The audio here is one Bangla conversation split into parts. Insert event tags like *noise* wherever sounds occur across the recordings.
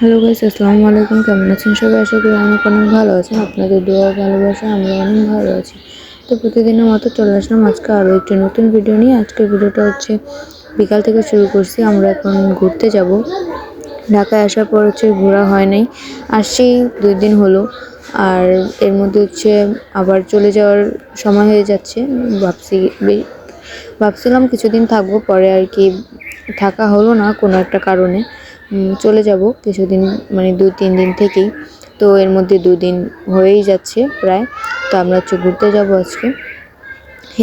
হ্যালো গাইস, আসসালামু আলাইকুম। কেমন আছেন সবাই? আশা করি অনেক অনেক ভালো আছেন। আপনাদের দোয়া ভালোবাসা আমরা অনেক ভালো আছি। তো প্রতিদিনের মতো চলে আসলাম আজকে আরও একটি নতুন ভিডিও নিয়ে। আজকের ভিডিওটা হচ্ছে বিকাল থেকে শুরু করছি। আমরা এখন ঘুরতে যাব। ঢাকায় আসার পর হচ্ছে ঘোরা হয় নাই। আসছি দুই দিন হলো। আর এর মধ্যে হচ্ছে আবার চলে যাওয়ার সময় হয়ে যাচ্ছে। ভাবছি ভাবছিলাম কিছুদিন থাকব। পরে আর কি থাকা হলো না কোনো একটা কারণে। চলে যাব কিছুদিন মানে দু, তিন দিন থেকেই। তো এর মধ্যে দুদিন হয়েই যাচ্ছে প্রায়। তো আমরা হচ্ছে ঘুরতে যাব আজকে।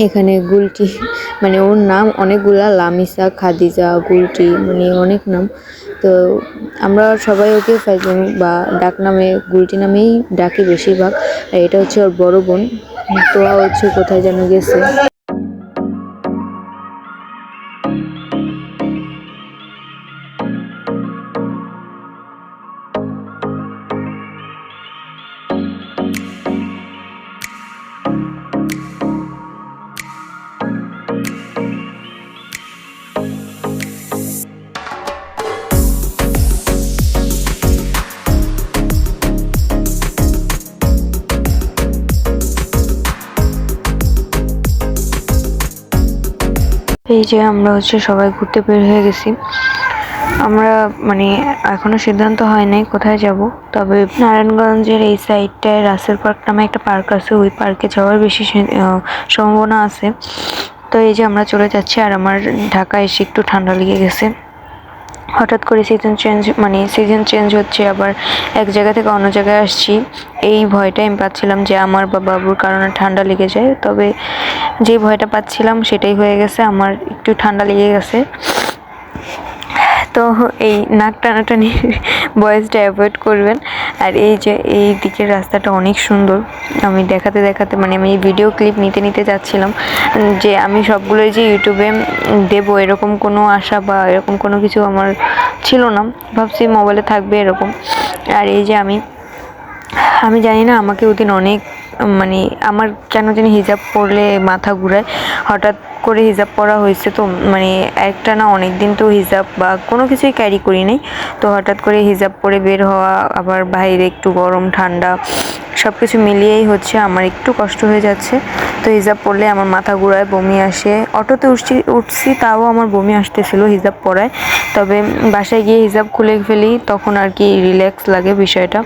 এখানে গুলটি *laughs* মানে ওর নাম অনেকগুলা, লামিসা, খাদিজা, গুলটি মানে অনেক নাম। তো আমরা সবাই ওকে ফাইজলামি বা ডাক নামে, গুলটি নামেই ডাকি বেশিরভাগ। আর এটা হচ্ছে ওর বড় বোন। তো হচ্ছে কোথায় যেন গেছে। এই যে আমরা হচ্ছে সবাই ঘুরতে বের হয়ে গেছি। আমরা মানে এখনও সিদ্ধান্ত হয় নাই কোথায় যাব। তবে নারায়ণগঞ্জের এই সাইডটায় রাসেল পার্ক নামে একটা পার্ক আছে, ওই পার্কে যাওয়ার বেশি সম্ভাবনা আছে। তো এই যে আমরা চলে যাচ্ছি আর আমার ঢাকা এসে একটু ঠান্ডা লেগে গেছে। হঠাৎ করে সিজন চেঞ্জ মানে সিজন চেঞ্জ হচ্ছে, আবার এক জায়গা থেকে অন্য জায়গায় আসছি। এই ভয়টা আমি পাচ্ছিলাম যে আমার বা বাবুর কারণে ঠান্ডা লেগে যায়। তবে যে ভয়টা পাচ্ছিলাম সেটাই হয়ে গেছে, আমার একটু ঠান্ডা লেগে গেছে। তো এই নাক টানাটানি বয়েসটা অ্যাভয়েড করবেন। আর এই যে এই দিকের রাস্তাটা অনেক সুন্দর। আমি দেখাতে দেখাতে মানে আমি ভিডিও ক্লিপ নিতে নিতে যাচ্ছিলাম যে আমি সবগুলোই যে ইউটিউবে দেবো এরকম কোনো আশা বা এরকম কোনো কিছু আমার ছিল না। ভাবছি মোবাইলে থাকবে এরকম। আর এই যে আমি আমি জানি না আমাকে ওদিন অনেক মানে আমার কেন জানি হিজাব পরলে মাথা ঘুরায়। হঠাৎ করে হিজাব পরা হয়েছে তো মানে একটা না অনেক দিন তো হিজাব বা কোনো কিছুই ক্যারি করি নাই। তো হঠাৎ করে হিজাব পরে বের হওয়া, আবার বাইরে একটু গরম, ঠান্ডা সব কিছু মিলিয়েই হচ্ছে আমার একটু কষ্ট হয়ে যাচ্ছে। তো হিজাব পরলে আমার মাথা ঘুরায়, বমি আসে। অটোতে উঠছি উঠছি তাও আমার বমি আসতেছিল হিজাব পরায়। তবে বাসায় গিয়ে হিজাব খুলে ফেলি, তখন আর কি রিল্যাক্স লাগে বিষয়টা।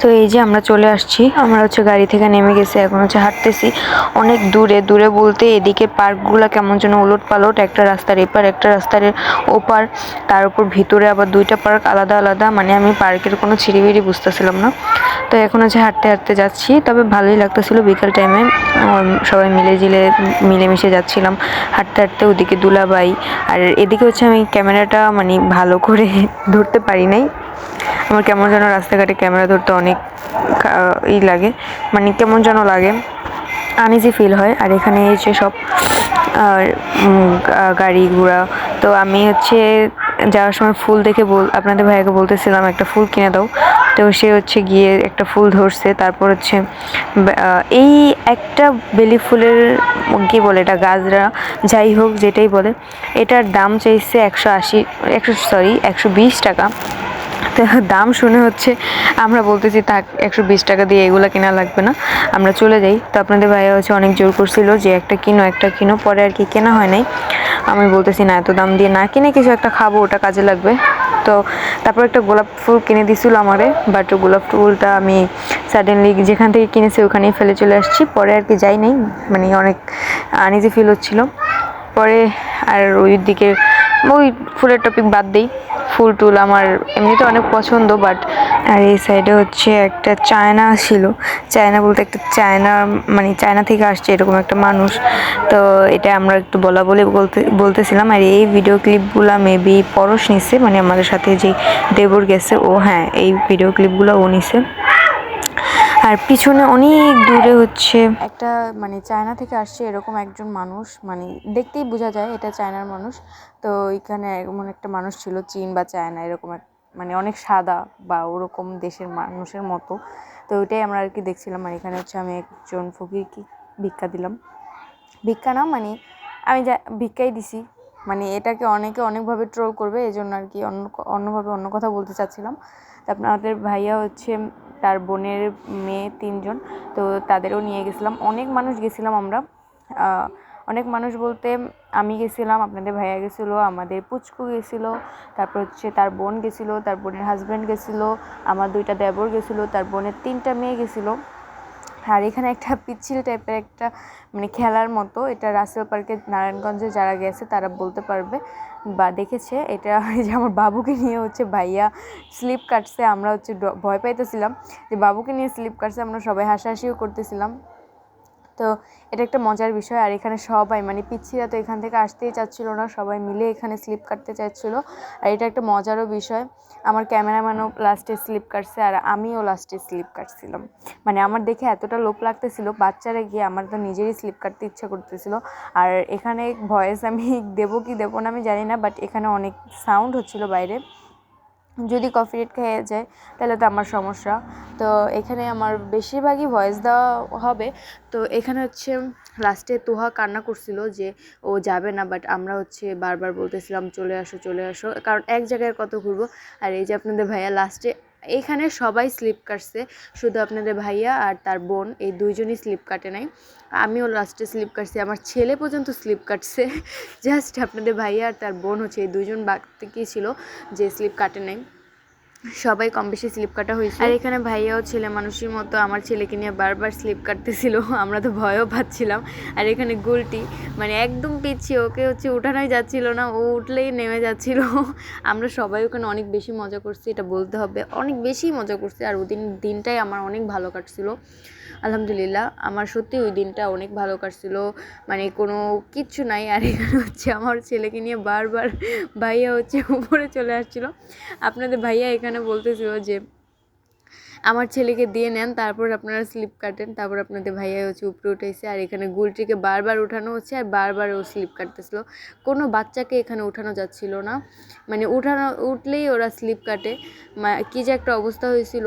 তো এই যে আমরা চলে আসছি, আমরা হচ্ছে গাড়ি থেকে নেমে গেছি, এখন হচ্ছে হাঁটতেছি। অনেক দূরে দূরে বলতে এদিকে পার্কগুলো কেমন যেন উলট পালট একটা রাস্তার এপার, একটা রাস্তার ওপার, তার উপর ভিতরে আবার দুইটা পার্ক আলাদা আলাদা মানে আমি পার্কের কোনো ছিঁড়িবিড়ি বুঝতেছিলাম না। তো এখন হচ্ছে হাঁটতে হাঁটতে যাচ্ছি, তবে ভালোই লাগতেছিল বিকাল টাইমে সবাই মিলে জিলে মিলেমিশে যাচ্ছিলাম, হাঁটতে হাঁটতে ওদিকে দুলাবাই আর এদিকে হচ্ছে আমি ক্যামেরাটা মানে ভালো করে ধরতে পারি নাই। আমার কেমন যেন রাস্তাঘাটে ক্যামেরা ধরতে অনেক ই লাগে। মানে কেমন যেন লাগে। আনইজি ফিল হয়। আর এখানে যে সব গাড়ি ঘোড়া। তো আমি হচ্ছে যাওয়ার সময় ফুল দেখে বল আপনাদের ভাইয়াকে বলতেছিলাম, একটা ফুল কিনে দাও। তো সে হচ্ছে গিয়ে একটা ফুল ধরছে। তারপর হচ্ছে এই একটা বেলি ফুলের, কি বলে এটা, গাজরা, যাই হোক যেটাই বলে, এটার দাম চাইছে একশো আশি, একশো সরি একশো বিশ টাকা। দাম শুনে হচ্ছে আমরা বলতেছি, থাক, একশো বিশ টাকা দিয়ে এগুলো কেনা লাগবে না। আমরা চলে যাই। তো আপনাদের ভাইয়া হচ্ছে অনেক জোর করছিল যে, একটা কিনো একটা কিনো। পরে আর কি কেনা হয় নাই। আমি বলতেছি, না, এত দাম দিয়ে না কিনে কিছু একটা খাব, ওটা কাজে লাগবে। তো তারপর একটা গোলাপ ফুল কিনে দিছিল আমারে বাট গোলাপ ফুলটা আমি সাডেনলি যেখান থেকে কিনেছি ওখানেই ফেলে চলে আসছি। পরে আর কি যাই নাই মানে অনেক আনইজি ফিল হচ্ছিল। পরে আর ওই দিকে, ওই ফুলের টপিক বাদ দিই। ফুল টুল আমার এমনিতে অনেক পছন্দ বাট আর এই সাইডে হচ্ছে একটা চায়না ছিল। চায়না বলতে একটা চায়না মানে চায়না থেকে আসছে এরকম একটা মানুষ। তো এটা আমরা একটু বলা বলে বলতে, বলতেছিলাম। আর এই ভিডিও ক্লিপগুলো মেবি পরশ নিছে মানে আমাদের সাথে যে দেবর গেছে, ও হ্যাঁ এই ভিডিও ক্লিপগুলো ও নিছে। আর পিছনে অনেক দূরে হচ্ছে। একটা মানে চায়না থেকে আসছে এরকম একজন মানুষ মানে দেখতেই বোঝা যায় এটা চায়নার মানুষ। তো এখানে এমন একটা মানুষ ছিল চীন বা চায়না এরকম এক মানে অনেক সাদা বা ওরকম দেশের মানুষের মতো। তো ওইটাই আমরা আর কি দেখছিলাম। আর এখানে হচ্ছে আমি একজন ফকিরকে ভিক্ষা দিলাম। ভিক্ষা না মানে আমি যা ভিক্ষাই দিছি। মানে এটাকে অনেকে অনেকভাবে ট্রোল করবে এই জন্য আর কি অন্য অন্যভাবে অন্য কথা বলতে চাচ্ছিলাম। তারপর আমাদের ভাইয়া হচ্ছে তার বোনের মেয়ে তিনজন, তো তাদেরও নিয়ে গেছিলাম। অনেক মানুষ গেছিলাম আমরা। অনেক মানুষ বলতে আমি গেছিলাম, আপনাদের ভাইয়া গেছিল, আমাদের পুচকু গেছিল, তারপর হচ্ছে তার বোন গেছিল, তার বোনের হাজব্যান্ড গেছিল, আমার দুইটা দেবর গেছিল, তার বোনের তিনটা মেয়ে গেছিল। আর এখানে একটা পিচ্ছিল টাইপের একটা মানে খেলার মতো। এটা রাসেল পার্কে নারায়ণগঞ্জে যারা গেছে তারা বলতে পারবে বা দেখেছে। এটা *laughs* যে আমার বাবুকে নিয়ে হচ্ছে ভাইয়া স্লিপ কাটছে। আমরা হচ্ছে ভয় পাইতেছিলাম যে বাবুকে নিয়ে স্লিপ কাটছে। আমরা সবাই হাসাহাসিও করতেছিলাম। তো এটা একটা মজার বিষয়। আর এখানে সবাই মানে পিচ্ছিরা তো এখান থেকে আসতেই চাচ্ছিল না, সবাই মিলে এখানে স্লিপ কাটতে চাচ্ছিলো আর এটা একটা মজারও বিষয়। আমার ক্যামেরাম্যানও লাস্টে স্লিপ কাটছে আর আমিও লাস্টে স্লিপ কাটছিলাম। মানে আমার দেখে এতটা লোভ লাগতেছিল, বাচ্চারা গিয়ে আমার তো নিজেরই স্লিপ কাটতে ইচ্ছা করতেছিল। আর এখানে ভয়েস আমি দেবো কি দেবো না আমি জানি না বাট এখানে অনেক সাউন্ড হচ্ছিল বাইরে। যদি কফি রেট খেয়ে যায় তাহলে তো আমার সমস্যা। তো এখানে আমার বেশিরভাগই ভয়েস দেওয়া হবে। তো এখানে হচ্ছে লাস্টে তোহা কান্না করছিল যে ও যাবে না বাট আমরা হচ্ছে বারবার বলতেছিলাম, চলে আসো চলে আসো। কারণ এক জায়গায় কত ঘুরবো। আর এই যে আপনাদের ভাইয়া লাস্টে এখানে সবাই স্লিপ কাটছে, শুধু আপনাদের ভাইয়া আর তার বোন, এই দুইজনই স্লিপ কাটে নাই। আমিও লাস্টে স্লিপ কাটছি, আমার ছেলে পর্যন্ত স্লিপ কাটছে। *laughs* জাস্ট আপনাদের ভাইয়া আর তার বোন হচ্ছে এই দুজন বাকি ছিল যে স্লিপ কাটে নাই। সবাই কম বেশি স্লিপ কাটা হয়েছে। আর এখানে ভাইয়াও ছেলে মানুষের মতো আমার ছেলেকে নিয়ে বারবার স্লিপ কাটতেছিল, আমরা তো ভয়ও পাচ্ছিলাম। আর এখানে গোলটি মানে একদম পিছিয়ে ওকে হচ্ছে উঠানোই যাচ্ছিল না, ও উঠলেই নেমে যাচ্ছিল। আমরা সবাই ওখানে অনেক বেশি মজা করছি, এটা বলতে হবে। অনেক বেশি মজা করছি, আর ওদিন দিন দিনটাই আমার অনেক ভালো কাটছিল। আলহামদুলিল্লাহ, আমার সত্যি ওই দিনটা অনেক ভালো কাটছিল। মানে কোনো কিচ্ছু নাই, আর এখানে হচ্ছে আমার ছেলেকে নিয়ে বারবার ভাইয়া হচ্ছে উপরে চলে আসছিল। আপনাদের ভাইয়া এখানে বলতেছিল যে, আমার ছেলেকে দিয়ে নেন, তারপর আপনারা স্লিপ কাটেন, তারপর আপনাদের ভাইয়া হচ্ছে উপরে উঠেছে আর এখানে গুলটিকে বারবার উঠানো হচ্ছে, আর বারবার ও স্লিপ কাটতেছিল। কোনো বাচ্চাকে এখানে উঠানো যাচ্ছিল না। মানে উঠানো, উঠলেই ওরা স্লিপ কাটে। কী যে একটা অবস্থা হয়েছিল।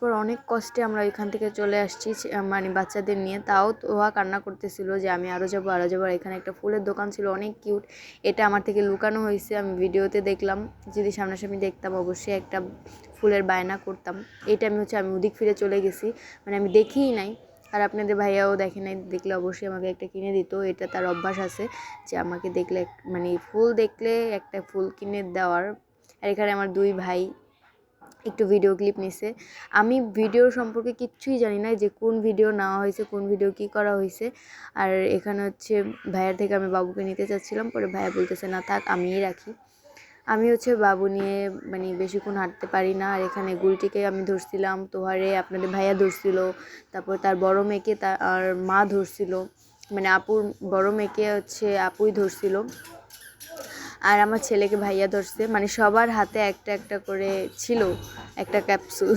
তারপর অনেক কষ্টে আমরা এখান থেকে চলে আসছি মানে বাচ্চাদের নিয়ে। তাও ওয়া কান্না করতেছিল যে আমি আরও যাব আরও যাব। এখানে একটা ফুলের দোকান ছিল, অনেক কিউট। এটা আমার থেকে লুকানো হয়েছে, আমি ভিডিওতে দেখলাম। যদি সামনাসামনি দেখতাম, অবশ্যই একটা ফুলের বায়না করতাম। এটা আমি হচ্ছে, আমি ওদিক ফিরে চলে গেছি। মানে আমি দেখিই নাই। আর আপনাদের ভাইয়াও দেখে নাই, দেখলে অবশ্যই আমাকে একটা কিনে দিত। এটা তার অভ্যাস আছে যে আমাকে দেখলে মানে ফুল দেখলে একটা ফুল কিনে দেওয়ার। আর এখানে আমার দুই ভাই একটু ভিডিও ক্লিপ নিছে। আমি ভিডিও সম্পর্কে কিচ্ছুই জানি না যে কোন ভিডিও নেওয়া হয়েছে, কোন ভিডিও কি করা হয়েছে। আর এখানে হচ্ছে ভাইয়ার থেকে আমি বাবুকে নিতে চাচ্ছিলাম, পরে ভাইয়া বলতেছে, না থাক, আমিই রাখি। আমি হচ্ছে বাবু নিয়ে মানে বেশিক্ষণ হাঁটতে পারি না, আর এখানে গুলটিকে আমি ধরছিলাম, তোহারে আপনাদের ভাইয়া ধরছিল, তারপর তার বড় মেয়েকে তার মা ধরছিল। মানে আপুর বড় মেয়েকে হচ্ছে আপুই ধরছিল। আর আমার ছেলেকে ভাইয়া ধরছে। মানে সবার হাতে একটা একটা করে ছিল, একটা ক্যাপসুল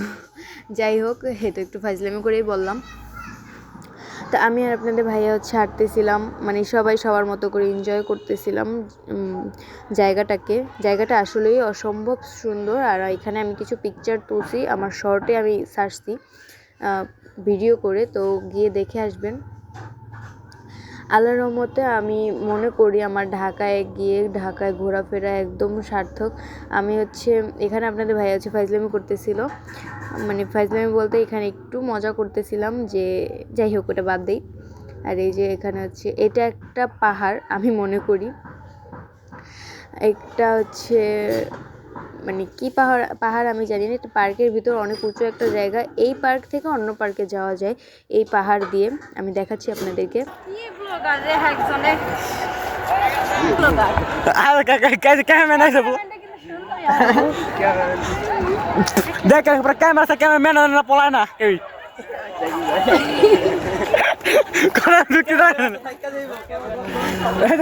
যাই হোক হে তো একটু ফাজলামি করেই বললাম। তো আমি আর আপনাদের ভাইয়া হচ্ছে হাঁটতেছিলাম মানে সবাই সবার মতো করে এনজয় করতেছিলাম জায়গাটাকে। জায়গাটা আসলেই অসম্ভব সুন্দর। আর এখানে আমি কিছু পিকচার তুলছি, আমার শর্টে আমি সারছি ভিডিও করে। তো গিয়ে দেখে আসবেন। আল্লাহর রহমতে আমি মনে করি আমার ঢাকায় গিয়ে ঢাকায় ঘোরাফেরা একদম সার্থক। আমি হচ্ছে, এখানে আপনাদের ভাই হচ্ছে ফাইজলামি করতেছিল। মানে ফাইজলামি বলতে এখানে একটু মজা করতেছিলাম যে, যাই হোক ওটা বাদ দিই। আর এই যে এখানে হচ্ছে, এটা একটা পাহাড় আমি মনে করি। একটা হচ্ছে মানে কি পাহাড় পাহাড় আমি জানি না এটা পার্কের ভিতর অনেক উঁচু একটা জায়গা এই পার্ক থেকে অন্য পার্কে যাওয়া যায় এই পাহাড় দিয়ে আমি দেখাচ্ছি আপনাদেরকে আর ক্যামেরা দেখ ক্যামেরা ক্যামেরা মেন না পলায় না এই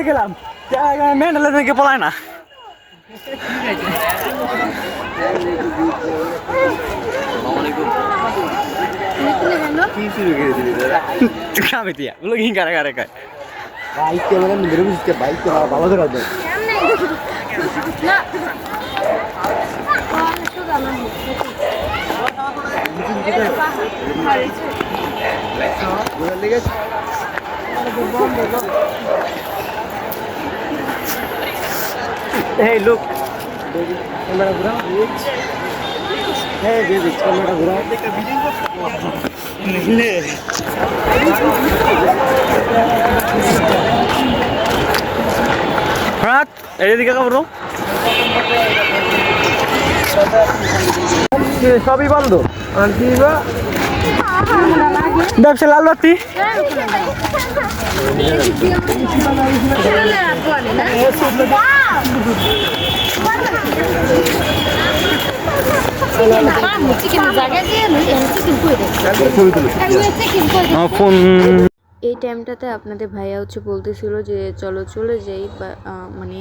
গেলাম মেন পলায় না আমি দিয়া বলো কি কারে কারে কারে বাইক ক্যামেরা মেরে বুঝতে বাইক ক্যামেরা বাবা এই লোক ক্যামেরা ঘুরাও হ্যাঁ দিয়ে দিচ্ছি ক্যামেরা ঘুরাও হ্যাঁ এই দিকে কাপড় সবই বন্ধ আর কি বা ব্যবসা লাল বাতি চিকেন এই টাইমটাতে আপনাদের ভাইয়া হচ্ছে বলতেছিল যে, চলো চলে যাই। মানে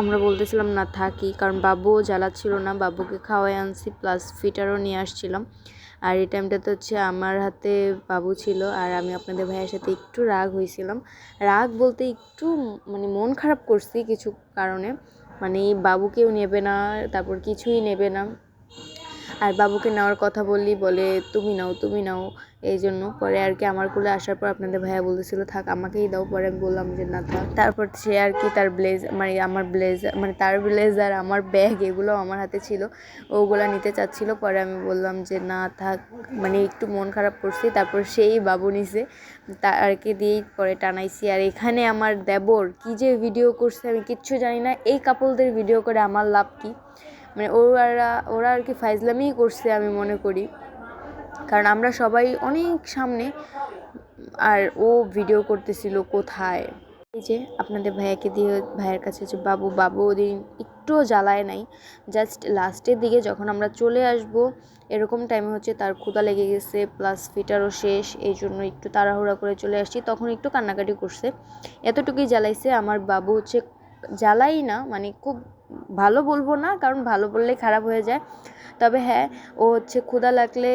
আমরা বলতেছিলাম, না, থাকি। কারণ বাবুও জ্বালাচ্ছিল না। বাবুকে খাওয়াই আনছি প্লাস ফিটারও নিয়ে আসছিলাম। আর এই টাইমটা তো হচ্ছে আমার হাতে বাবু ছিল আর আমি আপনাদের ভাইয়ের সাথে একটু রাগ হয়েছিলাম। রাগ বলতে একটু মানে মন খারাপ করছি কিছু কারণে। মানে বাবুকেও নেবে না, তারপর কিছুই নেবে না। আর বাবুকে নেওয়ার কথা বললি, বলে, তুমি নাও তুমি নাও। এই জন্য পরে আর কি আমার কোলে আসার পর আপনাদের ভাইয়া বলতেছিল, থাক, আমাকেই দাও। পরে আমি বললাম যে, না, থাক। তারপর সে আর কি তার ব্লেজ মানে আমার ব্লেজার মানে তার ব্লেজার আমার ব্যাগ এগুলো আমার হাতে ছিল, ওগুলো নিতে চাচ্ছিল। পরে আমি বললাম যে, না, থাক। মানে একটু মন খারাপ করছি, তারপর সেই বাবু নিছে, তা আর কি দিয়েই পরে টানাইছি। আর এখানে আমার দেবর কি যে ভিডিও করছে আমি কিচ্ছু জানি না। এই কাপলদের ভিডিও করে আমার লাভ কি? মানে ওরা ওরা আর কি ফাইজলামিই করছে আমি মনে করি। কারণ আমরা সবাই অনেক সামনে আর ও ভিডিও করতেছিল কোথায়। এই যে আপনাদের ভাইয়াকে দিয়ে ভাইয়ের কাছে হচ্ছে বাবু বাবু ওদিন একটুও জ্বালায় নাই। জাস্ট লাস্টের দিকে যখন আমরা চলে আসব, এরকম টাইমে হচ্ছে তার ক্ষুধা লেগে গেছে প্লাস ফিটারও শেষ, এই জন্য একটু তাড়াহুড়া করে চলে আসছি। তখন একটু কান্নাকাটি করছে। এতটুকুই জ্বালাইছে। আমার বাবু হচ্ছে জ্বালাই না মানে খুব ভালো বলব না, কারণ ভালো বললে খারাপ হয়ে যায়। তবে হ্যাঁ ও হচ্ছে ক্ষুধা লাগলে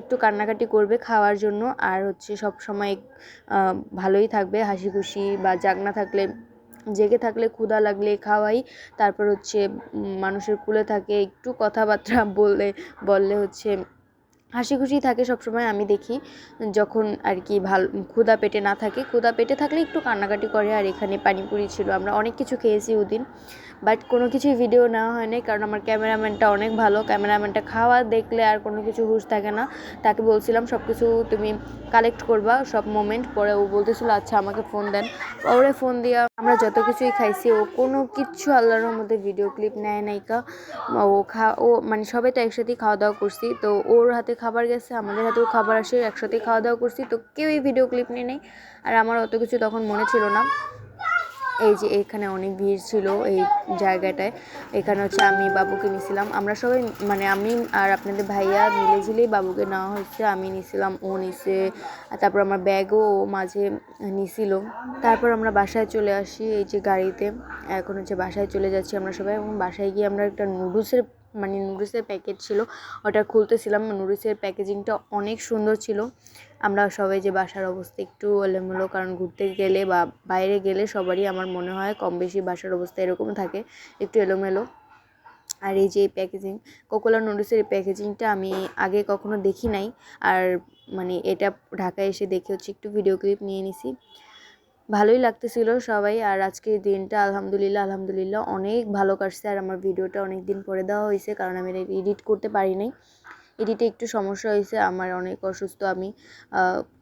একটু কান্নাকাটি করবে খাওয়ার জন্য, আর হচ্ছে সব সময় ভালোই থাকবে হাসি খুশি বা জাগনা থাকলে, জেগে থাকলে ক্ষুধা লাগলে খাওয়াই। তারপর হচ্ছে মানুষের কুলে থাকে, একটু কথাবার্তা *laughs* বললে বললে হচ্ছে হাসি খুশি থাকে সবসময় আমি দেখি যখন আর কি ভালো, ক্ষুধা পেটে না থাকে। ক্ষুধা পেটে থাকলে একটু কান্নাকাটি করে, আর এখানে পানিপুরি ছিল, আমরা অনেক কিছু খেয়েছি ওদিন। বাট কোনো কিছুই ভিডিও নেওয়া হয়নি, কারণ আমার ক্যামেরাম্যানটা অনেক ভালো। ক্যামেরাম্যানটা খাওয়া দেখলে আর কোনো কিছু হুশ থাকে না। তাকে বলছিলাম, সব কিছু তুমি কালেক্ট করবা, সব মোমেন্ট পরে ও বলতেছিল আচ্ছা আমাকে ফোন দেন। ওরে ফোন দিয়া আমরা যত কিছুই খাইছি, ও কোনো কিচ্ছু আল্লাহর মধ্যে ভিডিও ক্লিপ নেয় নাইকা ও খা, ও মানে সবাই তো একসাথেই খাওয়া দাওয়া করছি, তো ওর হাতে খাবার গেছে, আমাদের হাতেও খাবার আসে, একসাথেই খাওয়া দাওয়া করছি, তো কেউই ভিডিও ক্লিপ নেই। আর আমার অত কিছু তখন মনে ছিল না। এই যে এখানে অনেক ভিড় ছিল এই জায়গাটায়। এখানে হচ্ছে আমি বাবুকে নিয়েছিলাম আমরা সবাই মানে আমি আর আপনাদের ভাইয়া মিলে ঝিলেই বাবুকে নেওয়া হচ্ছে আমি নিছিলাম, ও নিছে। তারপর আমার ব্যাগও ও মাঝে নিছিল। তারপর আমরা বাসায় চলে আসি এই যে গাড়িতে। এখন হচ্ছে বাসায় চলে যাচ্ছি আমরা সবাই। এবং বাসায় গিয়ে আমরা একটা নুডলসের মানে নুডলসের প্যাকেট ছিল, ওটা খুলতেছিলাম। নুডলসের প্যাকেজিংটা অনেক সুন্দর ছিল। আমরা সবাই যে বাসার অবস্থা একটু এলোমেলো, কারণ ঘুরতে গেলে বা বাইরে গেলে সবারই আমার মনে হয় কম বেশি বাসার অবস্থা এরকম থাকে, একটু এলোমেলো। আর এই যে প্যাকেজিং কোকোলা নুডলসের প্যাকেজিংটা আমি আগে কখনো দেখি নাই। আর মানে এটা ঢাকায় এসে দেখে হচ্ছে একটু ভিডিও ক্লিপ নিয়ে নিছি। ভালোই লাগতেছিল সবাই। আর আজকের দিনটা আলহামদুলিল্লাহ আলহামদুলিল্লাহ অনেক ভালো কাটছে। আর আমার ভিডিওটা অনেক দিন পরে দেওয়া হয়েছে কারণ আমি এডিট করতে পারি নাই। এডিটে একটু সমস্যা হয়েছে, আমার অনেক অসুস্থ, আমি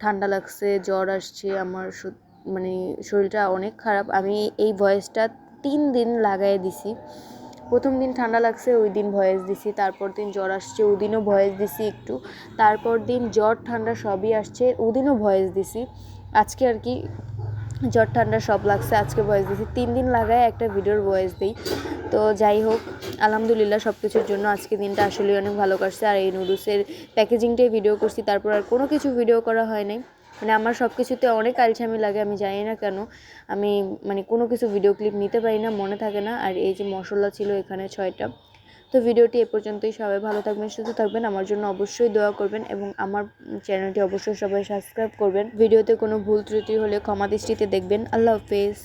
ঠান্ডা লাগছে, জ্বর আসছে, আমার মানে শরীরটা অনেক খারাপ। আমি এই ভয়েসটা তিন দিন লাগাই দিছি। প্রথম দিন ঠান্ডা লাগছে, ওই দিন ভয়েস দিছি, তারপর দিন জ্বর আসছে, ওই দিনও ভয়েস দিছি একটু। তারপর দিন জ্বর, ঠান্ডা সবই আসছে ওদিনও ভয়েস দিছি। আজকে আর কি জ্বর ঠান্ডা সব লাগছে, আজকে ভয়েস দিছি। তিন দিন লাগায় একটা ভিডিওর ভয়েস দিই। তো যাই হোক, আলহামদুলিল্লাহ সব কিছুর জন্য আজকে দিনটা আসলে অনেক ভালো কাটছে। আর এই নুডলসের প্যাকেজিংটাই ভিডিও করছি, তারপর আর কোনো কিছু ভিডিও করা হয় নাই। মানে আমার সব কিছুতে অনেক আলছামি লাগে, আমি জানি না কেন। আমি মানে কোনো কিছু ভিডিও ক্লিপ নিতে পারি না, মনে থাকে না। আর এই যে মশলা ছিল এখানে ছয়টা। তো ভিডিওটি এ পর্যন্তই। সবাই ভালো থাকবেন, সুস্থ থাকবেন। আমার জন্য অবশ্যই দোয়া করবেন এবং আমার চ্যানেলটি অবশ্যই সবাই সাবস্ক্রাইব করবেন। ভিডিওতে কোনো ভুল ত্রুটি হলে ক্ষমা দৃষ্টিতে দেখবেন। আল্লাহ হাফেজ।